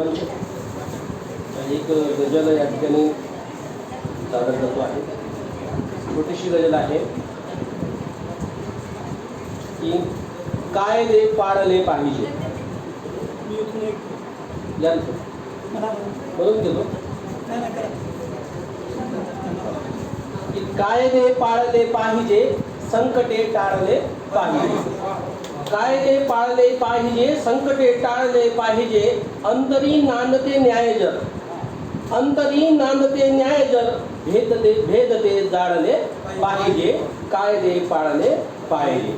मंच. एक गजल या ठिकाणी सादर करतो आहे. छोटीशी गजल आहे की काय दे पाळले पाहिजे? बोलून घेतो. नाही नाही करा. की कायदे पाळले पाहिजे संकटे टाळले काय कायदे पाळले पाहिजे संकटे टाळले पाहिजे अंतरी नांदते न्यायजर. अंतरी नांदते न्यायजर भेद ते जाळले पाहिजे कायदे पाळले पाहिजे.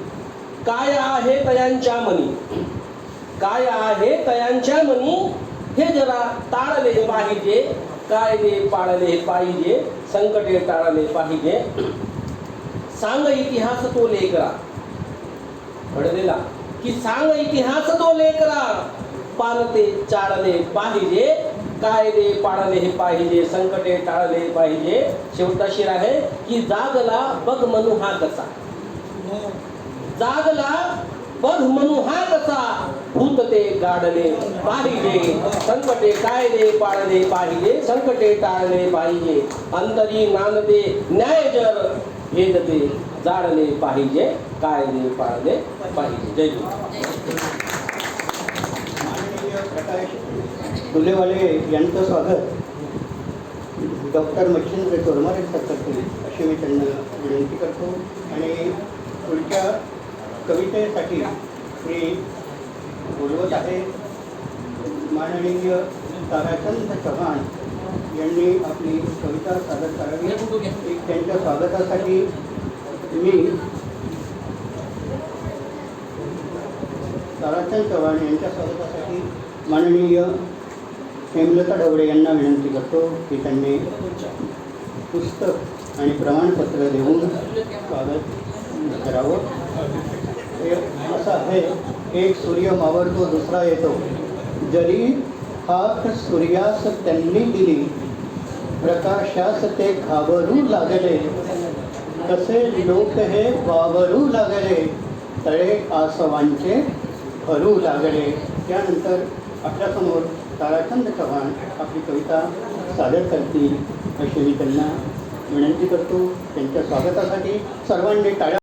काय आहे तयांच्या मनी? काय आहे तयांच्या मनी? हे जरा टाळले पाहिजे कायदे पाळले पाहिजे संकटे टाळले पाहिजे. सांग इतिहास तो लेकरा. घडलेला की सांग इतिहास तो लेकरा. पालते चाळले पाहिजे. कायदे पाळले पाहिजे संकटे टाळले पाहिजे. शेवटाशीर आहे की जागला बघ म्हणू हा कसा. जागला बघ म्हणू हा कसा. भूत ते गाडले पाहिजे. संकटे कायदे पाळले पाहिजे. संकटे टाळले पाहिजे. अंतरी नांदते न्याय जर भेदते जाळले पाहिजे. कायदे पाळले पाहिजे. जय गुरु फुलेवाले प्रकाश यांचं स्वागत. डॉक्टर मच्छिंद्र तोरमारे सर करतील अशी मी त्यांना विनंती करतो. आणि पुढच्या कवितेसाठी मी बोलवत आहे. माननीय ताराचंद चव्हाण यांनी आपली कविता सादर करावी. त्यांच्या स्वागतासाठी मी ताराचंद चव्हाण यांच्या स्वागतासाठी माननीय हेमलता डवळे यांना विनंती करतो की त्यांनी पुस्तक आणि प्रमाणपत्र देऊन स्वागत करावं. असं आहे एक सूर्य मावळतो दुसरा येतो. जरी हाक सूर्यास त्यांनी दिली प्रकाशास ते घाबरू लागले. कसे लोक हे वावरू लागले तळे आसवांचे भरू लागले. त्यानंतर आपल्यासमोर ताराचंद चव्हाण आपली कविता सादर करतील. अशी मी त्यांना विनंती करतो. त्यांच्या स्वागतासाठी सर्वांनी टाळ्या